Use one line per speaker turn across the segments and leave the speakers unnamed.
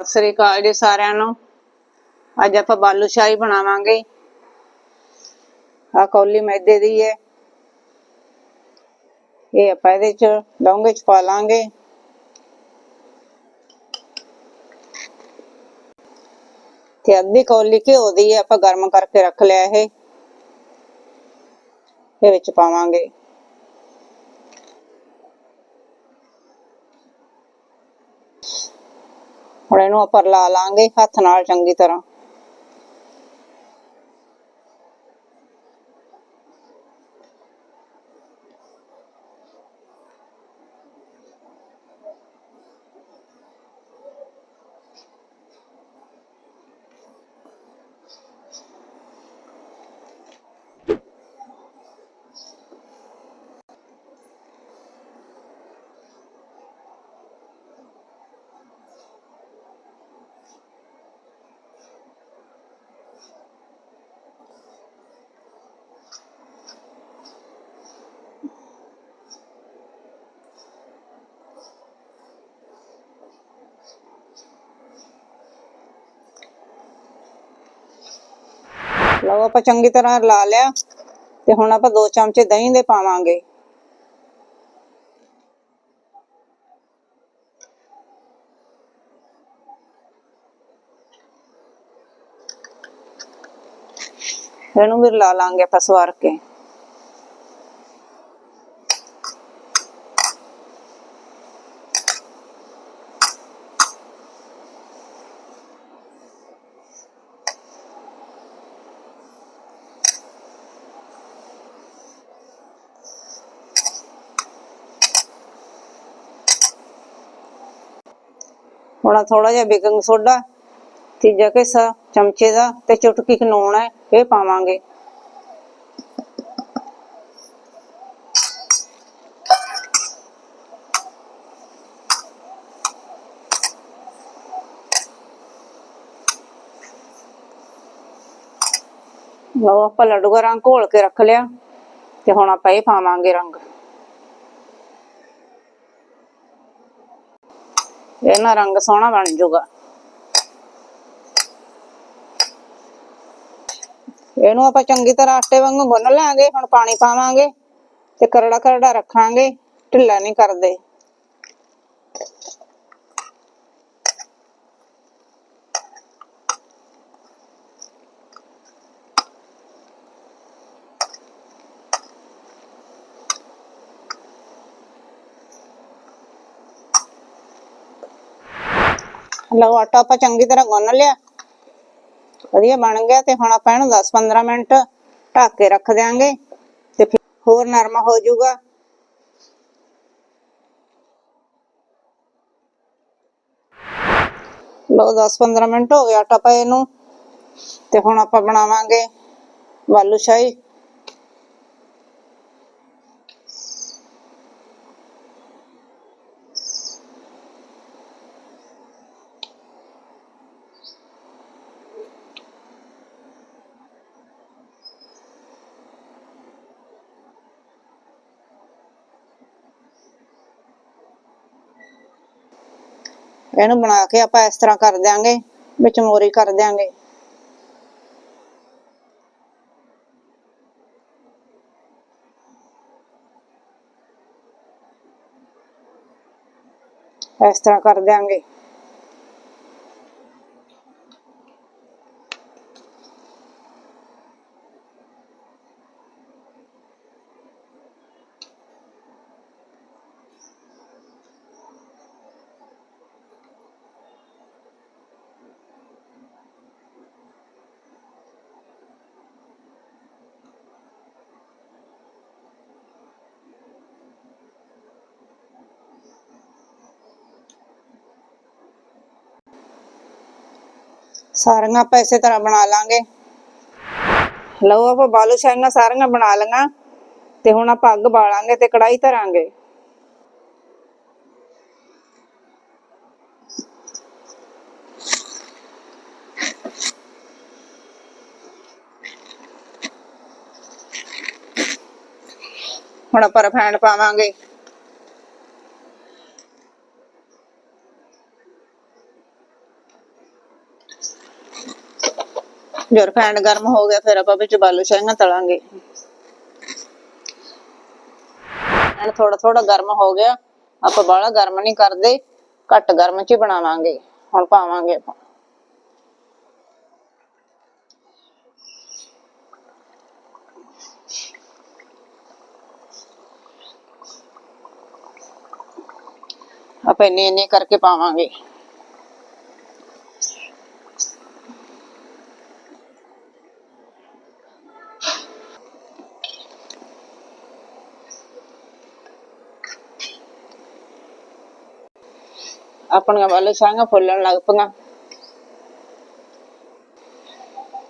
ਸਤਿ ਸ੍ਰੀ ਅਕਾਲ ਜੀ ਸਾਰਿਆਂ ਨੂੰ। ਅੱਜ ਆਪਾਂ ਬਾਲੂ ਸ਼ਾਹੀ ਬਣਾਵਾਂਗੇ। ਆ ਕੌਲੀ ਮੈਦੇ ਦੀ ਹੈ ਇਹ ਆਪਾਂ ਇਹਦੇ ਚ ਡੋਂਗੇ ਚ ਪਾ ਲਾਂਗੇ। ਤੇ ਅੱਧੀ ਕੌਲੀ ਘਿਓ ਦੀ ਹੈ ਆਪਾਂ ਗਰਮ ਕਰਕੇ ਰੱਖ ਲਿਆ ਇਹ। ਇਹ ਵਿੱਚ ਪਾਵਾਂਗੇ। ਹੁਣ ਇਹਨੂੰ ਆਪਾਂ ਲਾ ਲਾਂਗੇ ਹੱਥ ਨਾਲ ਚੰਗੀ ਤਰ੍ਹਾਂ। ਲਓ ਆਪਾਂ ਚੰਗੀ ਤਰ੍ਹਾਂ ਲਾ ਲਿਆ ਤੇ ਹੁਣ ਆਪਾਂ ਦੋ ਚਮਚੇ ਦਹੀਂ ਦੇ ਪਾਵਾਂਗੇ। ਇਹਨੂੰ ਵੀ ਲਾ ਲਾਂਗੇ ਆਪਾਂ ਸਵਾਰ ਕੇ। ਹੁਣ ਥੋੜਾ ਜਿਹਾ ਬੇਕਿੰਗ ਸੋਡਾ, ਤੀਜਾ ਹਿੱਸਾ ਚਮਚੇ ਦਾ ਤੇ ਚੁਟਕੀ ਕੁ ਲੂਣ ਹੈ, ਇਹ ਪਾਵਾਂਗੇ। ਲਓ, ਆਪਾਂ ਲੱਡੂ ਦਾ ਰੰਗ ਘੋਲ ਕੇ ਰੱਖ ਲਿਆ, ਤੇ ਹੁਣ ਆਪਾਂ ਇਹ ਪਾਵਾਂਗੇ ਰੰਗ। ਇਹ ਨਾ ਰੰਗ ਸੋਹਣਾ ਬਣ ਜਾਊਗਾ। ਇਹਨੂੰ ਆਪਾਂ ਚੰਗੀ ਤਰ੍ਹਾਂ ਆਟੇ ਵਾਂਗੂ ਗੁੰਨ ਲਾਂਗੇ, ਹੁਣ ਪਾਣੀ ਪਾਵਾਂਗੇ ਤੇ ਕਰੜਾ ਕਰੜਾ ਰੱਖਾਂਗੇ, ਢਿੱਲਾ ਨਹੀਂ ਕਰਦੇ। ਲਓ ਆਟਾ ਆਪਾਂ ਚੰਗੀ ਤਰ੍ਹਾਂ ਗੁੰਨ ਲਿਆ। ਵਧੀਆ ਬਣ ਗਿਆ ਤੇ ਹੁਣ ਆਪਾਂ ਇਹਨੂੰ 10-15 ਮਿੰਟ ਢੱਕ ਕੇ ਰੱਖ ਦਿਆਂਗੇ ਤੇ ਫਿਰ ਹੋਰ ਨਰਮ ਹੋ ਜਾਊਗਾ। ਲਓ 10-15 ਮਿੰਟ ਹੋ ਗਿਆ ਆਟਾ ਪਏ ਨੂੰ ਤੇ ਹੁਣ ਆਪਾਂ ਬਣਾਵਾਂਗੇ ਵਾਲੂ ਸ਼ਾਹੀ। ਇਹਨੂੰ ਬਣਾ ਕੇ ਆਪਾਂ ਇਸ ਤਰ੍ਹਾਂ ਕਰ ਦਿਆਂਗੇ, ਵਿੱਚ ਮੋਰੀ ਕਰ ਦਿਆਂਗੇ। ਇਸ ਤਰ੍ਹਾਂ ਕਰ ਦਿਆਂਗੇ। ਸਾਰੀਆਂ ਆਪਾਂ ਇਸੇ ਤਰ੍ਹਾਂ ਬਣਾ ਲਾਂਗੇ। ਲਓ ਆਪਾਂ ਬਾਲੂ ਸ਼ਾਹੀਆਂ ਸਾਰੀਆਂ ਬਣਾ ਲਈਆਂ ਤੇ ਹੁਣ ਆਪਾਂ ਅੱਗ ਬਾਲਾਂਗੇ ਤੇ ਕੜਾਈ ਧਰਾਂਗੇ। ਹੁਣ ਆਪਾਂ ਰਿਫਾਈਂਡ ਪਾਵਾਂਗੇ। ਜੇ ਰਿਫਾਈਂਡ ਗਰਮ ਹੋ ਗਿਆ, ਫਿਰ ਆਪਾਂ ਵਿੱਚ ਬਾਲੂ ਸ਼ਾਹੀਆਂ ਤਲਾਂਗੇ। ਐਨ ਥੋੜਾ ਥੋੜਾ ਗਰਮ ਹੋ ਗਿਆ, ਆਪਾਂ ਬਾਹਲਾ ਗਰਮ ਨਹੀਂ ਕਰਦੇ, ਘੱਟ ਗਰਮ ਚ ਹੀ ਬਣਾਵਾਂਗੇ, ਹੁਣ ਪਾਵਾਂਗੇ ਆਪਾਂ। ਆਪਾਂ ਇੰਨੇ ਇੰਨੇ ਕਰਕੇ ਪਾਵਾਂਗੇ। ਆਪਣੀਆਂ ਵੱਲ ਸਾਂਗਾ ਫੁੱਲਣ ਲੱਗ ਪਈਆਂ।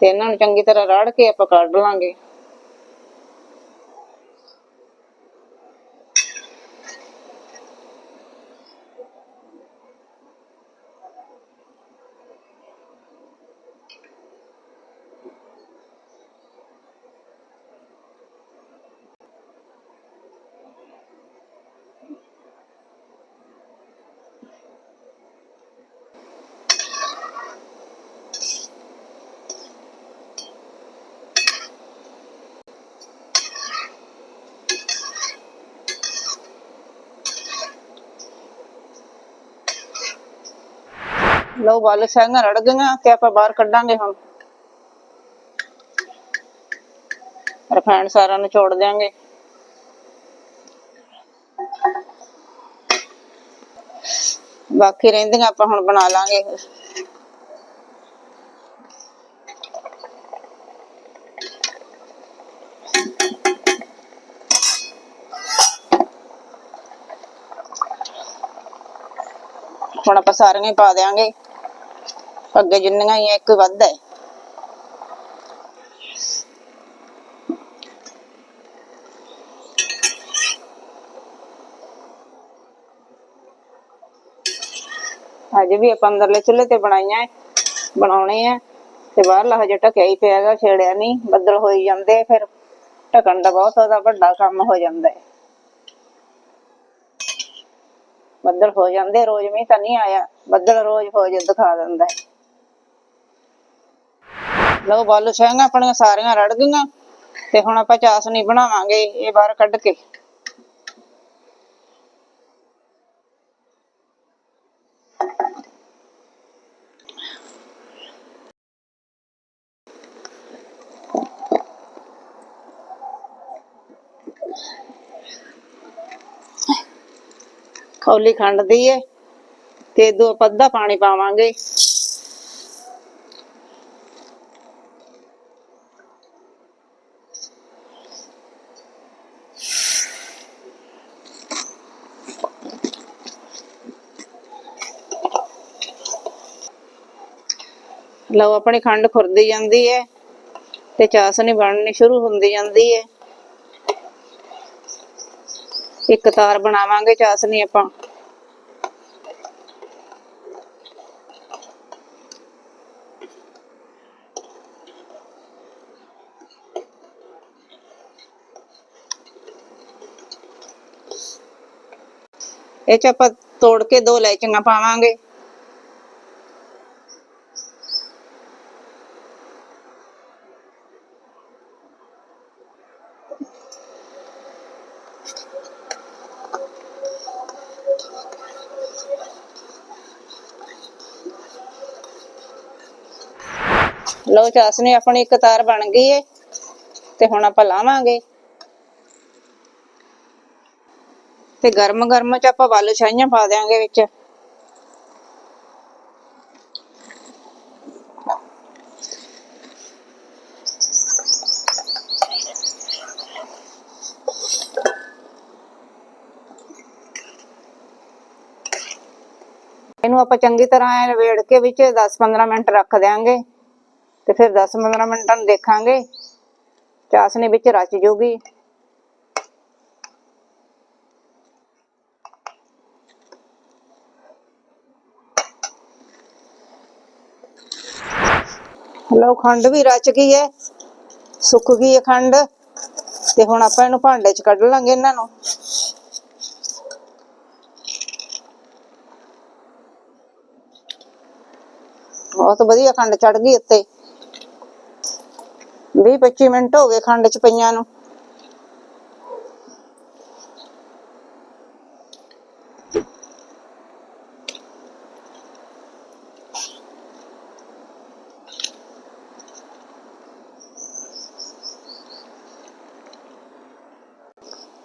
ਤੇ ਇਹਨਾਂ ਨੂੰ ਚੰਗੀ ਤਰ੍ਹਾਂ ਰਾੜ ਕੇ ਆਪਾਂ ਕੱਢ ਲਾਂਗੇ। ਲਓ ਵਾਲੇ ਸਾਂਗਾ ਰੜ ਗਈਆਂ ਤੇ ਆਪਾਂ ਬਾਹਰ ਕੱਢਾਂਗੇ ਹੁਣ। ਰਿਫਾਈਂਡ ਸਾਰਾ ਨਿਚੋੜ ਦਿਆਂਗੇ। ਬਾਕੀ ਰਹਿੰਦੀਆਂ ਆਪਾਂ ਹੁਣ ਬਣਾ ਲਾਂਗੇ। ਹੁਣ ਆਪਾਂ ਸਾਰੀਆਂ ਹੀ ਪਾ ਦਿਆਂਗੇ। ਅੱਗੇ ਜਿੰਨੀਆਂ ਹੀ ਇੱਕ ਵੱਧ ਹੈ। ਅਜੇ ਵੀ ਆਪਾਂ ਅੰਦਰਲੇ ਚੁੱਲ੍ਹੇ ਤੇ ਬਣਾਈਆਂ ਬਣਾਉਣੇ ਆ ਤੇ ਬਾਹਰਲਾ ਹਜੇ ਢਕਿਆ ਹੀ ਪਿਆ ਛੇੜਿਆ ਨਹੀਂ, ਬੱਦਲ ਹੋਈ ਜਾਂਦੇ ਫਿਰ ਢਕਣ ਦਾ ਬਹੁਤ ਉਹਦਾ ਵੱਡਾ ਕੰਮ ਹੋ ਜਾਂਦਾ ਹੈ। ਬੱਦਲ ਹੋ ਜਾਂਦੇ ਰੋਜ਼ ਮੀਂਹ ਤਾਂ ਨਹੀਂ ਆਇਆ, ਬੱਦਲ ਰੋਜ਼ ਹੋ ਜੇ ਦਿਖਾ ਦਿੰਦਾ ਹੈ। ਲਓ ਬਾਲੂ ਸ਼ਾਂਗਾ ਆਪਣੀਆਂ ਸਾਰੀਆਂ ਰੜ ਗਈਆਂ ਤੇ ਹੁਣ ਆਪਾਂ ਚਾਸਨੀ ਬਣਾਵਾਂਗੇ ਇਹ ਬਾਹਰ ਕੱਢ ਕੇ। ਕੌਲੀ ਖੰਡ ਦੀ ਹੈ ਤੇ ਦੋ ਪੱਧਾ ਪਾਣੀ ਪਾਵਾਂਗੇ। ਲਓ, ਆਪਣੀ ਖੰਡ ਖੁਰਦੀ ਜਾਂਦੀ ਹੈ ਤੇ ਚਾਸਨੀ ਬਣਨੀ ਸ਼ੁਰੂ ਹੁੰਦੀ ਜਾਂਦੀ ਹੈ ਇੱਕ ਤਾਰ ਬਣਾਵਾਂਗੇ ਚਾਸਨੀ ਆਪਾਂ। ਇਹ ਚ ਆਪਾਂ ਤੋੜ ਕੇ ਦੋ ਲੈਚੀਆਂ ਪਾਵਾਂਗੇ। ਲਓ ਚਾਸਨੀ ਆਪਣੀ ਇੱਕ ਤਾਰ ਬਣ ਗਈ ਏ, ਤੇ ਹੁਣ ਆਪਾਂ ਲਾਵਾਂਗੇ। ਤੇ ਗਰਮ ਗਰਮ ਚ ਆਪਾਂ ਬਾਲੂ ਸ਼ਾਹੀਆਂ ਪਾ ਦਿਆਂਗੇ ਵਿੱਚ। ਇਹਨੂੰ ਆਪਾਂ ਚੰਗੀ ਤਰ੍ਹਾਂ ਐ ਵੇੜ ਕੇ ਵਿੱਚ 10-15 ਮਿੰਟ ਰੱਖ ਦਿਆਂਗੇ ਤੇ ਫਿਰ 10-15 ਮਿੰਟਾਂ ਨੂੰ ਦੇਖਾਂਗੇ, ਚਾਸਨੀ ਵਿੱਚ ਰਚ ਜੂਗੀ। ਲਓ ਖੰਡ ਵੀ ਰਚ ਗਈ ਹੈ ਸੁੱਕ ਗਈ ਹੈ ਖੰਡ, ਤੇ ਹੁਣ ਆਪਾਂ ਇਹਨੂੰ ਭਾਂਡੇ 'ਚ ਕੱਢ ਲਾਂਗੇ ਇਹਨਾਂ ਨੂੰ। ਬਹੁਤ ਵਧੀਆ ਖੰਡ ਚੜ ਗਈ ਉੱਤੇ। 20 25 ਮਿੰਟ ਹੋ ਗਏ ਖੰਡ ਚ ਪਈਆਂ ਨੂੰ।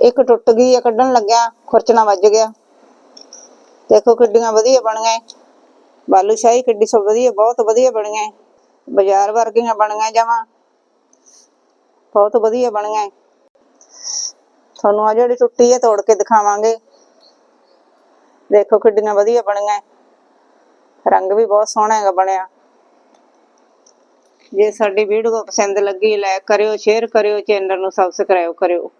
ਇੱਕ ਟੁੱਟ ਗਈ ਆ, ਕੱਢਣ ਲੱਗਿਆ, ਖੁਰਚਣਾ ਵੱਜ ਗਿਆ। ਦੇਖੋ ਕਿੱਡੀਆਂ ਵਧੀਆ ਬਣੀਆਂ ਬਾਲੂ ਸ਼ਾਹੀ ਕਿੱਡੀ ਸੋ ਵਧੀਆ, ਬਹੁਤ ਵਧੀਆ ਬਣੀਆਂ ਬਾਜ਼ਾਰ ਵਰਗੀਆਂ ਬਣੀਆਂ ਜਮਾਂ ਬਹੁਤ ਵਧੀਆ ਬਣੀਆਂ ਤੁਹਾਨੂੰ ਆ ਜਿਹੜੀ ਟੁੱਟੀ ਹੈ ਤੋੜ ਕੇ ਦਿਖਾਵਾਂਗੇ। ਦੇਖੋ ਕਿੱਡੀਆਂ ਵਧੀਆ ਬਣੀਆਂ ਰੰਗ ਵੀ ਬਹੁਤ ਸੋਹਣਾ ਹੈਗਾ ਬਣਿਆ। ਜੇ ਸਾਡੀ ਵੀਡੀਓ ਪਸੰਦ ਲੱਗੀ ਲਾਈਕ ਕਰਿਓ ਸ਼ੇਅਰ ਕਰਿਓ ਚੈਨਲ ਨੂੰ ਸਬਸਕ੍ਰਾਈਬ ਕਰਿਓ।